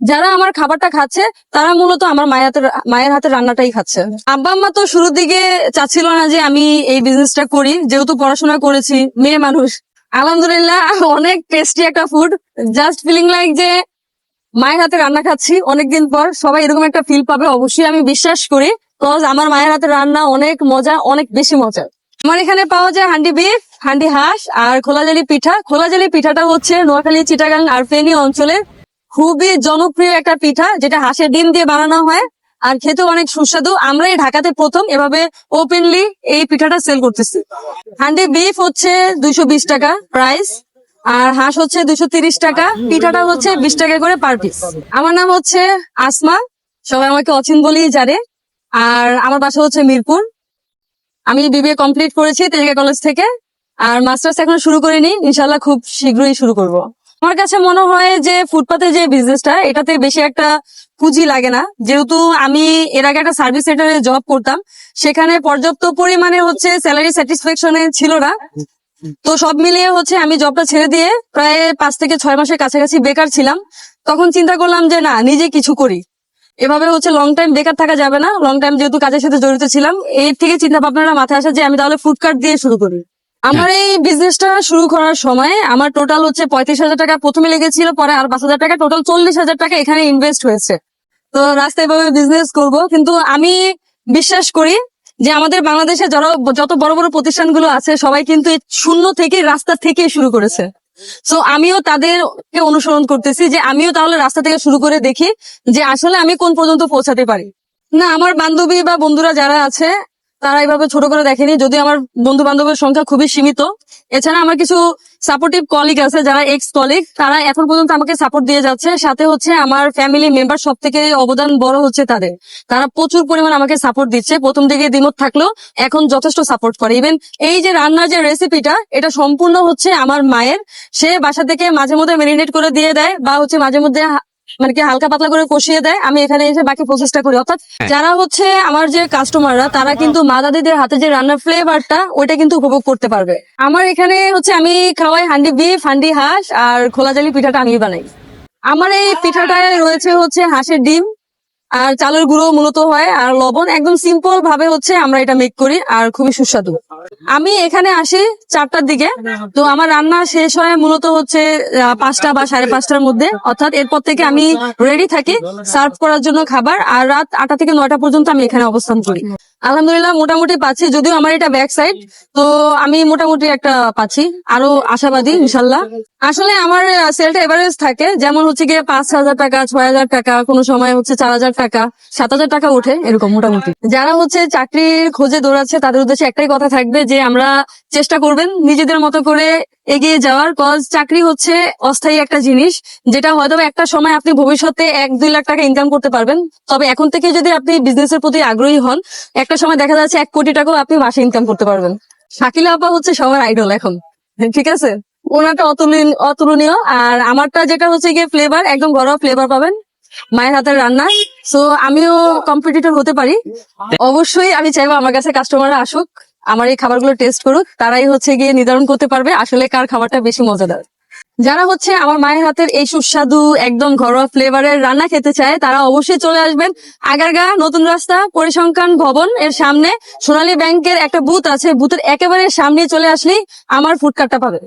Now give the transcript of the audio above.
যারা আমার খাবারটা খাচ্ছে, তারা মূলত আমার মায়ের মায়ের হাতের রান্নাটাই খাচ্ছে। আব্বা আম্মা তো শুরুর দিকে চাচ্ছিল না যে আমি এই বিজনেসটা করি, যেহেতু পড়াশোনা করেছি, মেয়ে মানুষ। আলহামদুলিল্লাহ, অনেক টেস্টি একটা ফুড জাস্ট ফিলিং লাইক যে মায়ের হাতে রান্না খাচ্ছি অনেকদিন পর, সবাই এরকম একটা ফিল পাবে, অবশ্যই আমি বিশ্বাস করি কজ আমার মায়ের হাতে রান্না অনেক মজা, অনেক বেশি মজা। আমার এখানে পাওয়া যায় হান্ডি বিফ হান্ডি হাঁস আর খোলাজালি পিঠা। খোলাজালি পিঠাটা হচ্ছে নোয়াখালী, চিটাগাং, আর ফেনী অঞ্চলের খুবই জনপ্রিয় একটা পিঠা, যেটা হাঁসের ডিম দিয়ে বানানো হয় আর খেতেও অনেক সুস্বাদু। আমরা এই ঢাকাতে প্রথম এভাবে ওপেনলি এই পিঠাটা সেল করতেছি। হান্ডি বিফ হচ্ছে দুইশো বিশ টাকা প্রাইস আর হাঁস হচ্ছে তিরিশ টাকা। পিঠাটা হচ্ছে বিশ টাকা করে পার পিস আমার নাম হচ্ছে আসমা, সবাই আমাকে অচিন বলেই জানে। আর আমার বাসা হচ্ছে মিরপুর। আমি বিবিএ কমপ্লিট করেছি তেলিকা কলেজ থেকে। আর মাস্টার্স এখনও শুরু করিনি ইনশাল্লাহ খুব শীঘ্রই শুরু করব। আমার কাছে মনে হয় যে ফুটপাতের যে বিজনেসটা এটাতে বেশি একটা পুঁজি লাগে না। যেহেতু আমি এর আগে একটা সার্ভিস সেন্টারে জব করতাম, সেখানে পর্যাপ্ত পরিমাণে হচ্ছে স্যালারি স্যাটিসফ্যাকশনে ছিল না। তো সব মিলিয়ে হচ্ছে আমি জবটা ছেড়ে দিয়ে প্রায় পাঁচ থেকে ছয় মাসের কাছাকাছি বেকার ছিলাম। তখন চিন্তা করলাম যে, না, নিজে কিছু করি। এভাবে হচ্ছে লং টাইম বেকার থাকা যাবে না। লং টাইম যেহেতু কাজের সাথে জড়িত ছিলাম, এর থেকে চিন্তা ভাবনাটা মাথায় আসা যে, আমি তাহলে ফুড কার্ট দিয়ে শুরু করি। আমার এই বিজনেসটা শুরু করার সময় আমার টোটাল হচ্ছে পঁয়ত্রিশ হাজার টাকা প্রথমে লেগেছিল, পরে আর পাঁচ হাজার টাকা টোটাল চল্লিশ হাজার টাকা এখানে ইনভেস্ট হয়েছে। তো রাস্তায় এভাবে বিজনেস করব, কিন্তু আমি বিশ্বাস করি যে আমাদের বাংলাদেশে যারা যত বড় বড় প্রতিষ্ঠানগুলো আছে, সবাই কিন্তু শূন্য থেকে রাস্তা থেকে শুরু করেছে। সো আমিও তাদেরকে অনুসরণ করতেছি যে আমিও তাহলে রাস্তা থেকে শুরু করে দেখি যে আসলে আমি কোন পর্যন্ত পৌঁছাতে পারি। না, আমার বান্ধবী বা বন্ধুরা যারা আছে তারা এইভাবে ছোট করে দেখেনি যদি আমার বন্ধু বান্ধবের সংখ্যা খুবই সীমিত। এছাড়া আমার কিছু সাপোর্টিভ কলিগ আছে, যারা এক্স কলিগ তারা এখন পর্যন্ত আমাকে সাপোর্ট দিয়ে যাচ্ছে। সাথে হচ্ছে আমার ফ্যামিলি মেম্বার সব থেকে অবদান বড় হচ্ছে তাদের। তারা প্রচুর পরিমাণ আমাকে সাপোর্ট দিচ্ছে। প্রথম দিকে দ্বিমত থাকলেও এখন যথেষ্ট সাপোর্ট করে। ইভেন এই যে রান্নার যে রেসিপিটা এটা সম্পূর্ণ হচ্ছে আমার মায়ের। সে বাসা থেকে মাঝে মধ্যে মেরিনেট করে দিয়ে দেয় বা হচ্ছে মাঝে মধ্যে মানে কি হালকা পাতলা করে কষিয়ে দেয় আমি এখানে এসে বাকি প্রসেসটা করি। অর্থাৎ যারা হচ্ছে আমার যে কাস্টমাররা তারা কিন্তু মা দাদিদের হাতে যে রান্নার ফ্লেভারটা ওইটা কিন্তু উপভোগ করতে পারবে। আমার এখানে হচ্ছে আমি খাওয়াই হান্ডি বিফ হান্ডি হাঁস আর খোলা জালি পিঠাটা আমি বানাই। আমার এই পিঠাটায় রয়েছে হচ্ছে হাঁসের ডিম আর চালের গুঁড়ো মূলত হয় আর লবণ। একদম সিম্পল ভাবে হচ্ছে আমরা এটা মেক করি আর খুবই সুস্বাদু। আমি এখানে আসি চারটার দিকে। তো আমার রান্না শেষ হয় মূলত হচ্ছে পাঁচটা বা সাড়ে পাঁচটার মধ্যে। অর্থাৎ এরপর থেকে আমি রেডি থাকি সার্ভ করার জন্য খাবার। আর রাত আটটা থেকে নয়টা পর্যন্ত আমি এখানে অবস্থান করি। আলহামদুলিল্লাহ মোটামুটি পাচ্ছি, যদিও আমার এটা ব্যাক সাইড তো আমি মোটামুটি একটা পাচ্ছি, আরও আশাবাদী, ইনশাল্লাহ। আসলে আমার সেলটা এভারেজ থাকে। যেমন হচ্ছে গিয়ে পাঁচ হাজার টাকা, ছয় হাজার টাকা, কোনো সময় হচ্ছে চার হাজার টাকা, সাত হাজার টাকা ওঠে এরকম মোটামুটি। যারা হচ্ছে চাকরির খোঁজে দৌড়াচ্ছে, তাদের উদ্দেশ্যে একটাই কথা থাকবে যে আমরা চেষ্টা করবেন নিজেদের মতো করে এগিয়ে যাওয়ার কজ চাকরি হচ্ছে অস্থায়ী একটা জিনিস, যেটা হয়তো একটা সময় আপনি ভবিষ্যতে এক, দুই লাখ টাকা ইনকাম করতে পারবেন। তবে এখন থেকে যদি আপনি বিজনেসের প্রতি আগ্রহী হন, একটা সময় দেখা যাচ্ছে এক কোটি টাকাও আপনি মাসে ইনকাম করতে পারবেন। শাকিলা আপা হচ্ছে সবার আইডল এখন, ঠিক আছে? ওনারটা অতুলনীয় অতুলনীয়, আর আমারটা যেটা হচ্ছে গিয়ে ফ্লেভার একদম ঘরোয়া ফ্লেভার পাবেন, মায়ের হাতের রান্না। সো আমিও কম্পিটিটর হতে পারি। অবশ্যই আমি চাইব আমার কাছে কাস্টমাররা আসুক। আমার এই খাবারগুলো টেস্ট করুক, তারাই হচ্ছে গিয়ে নির্ধারণ করতে পারবে আসলে কার খাবারটা বেশি মজাদার। যারা হচ্ছে আমার মায়ের হাতের এই সুস্বাদু, একদম ঘরোয়া ফ্লেভারের রান্না খেতে চায়, তারা অবশ্যই চলে আসবেন আগারগা, নতুন রাস্তা, পরিসংখ্যান ভবন এর সামনে। সোনালী ব্যাংকের একটা বুথ আছে বুথের একেবারে সামনে চলে আসলেই আমার ফুডকার্টটা পাবে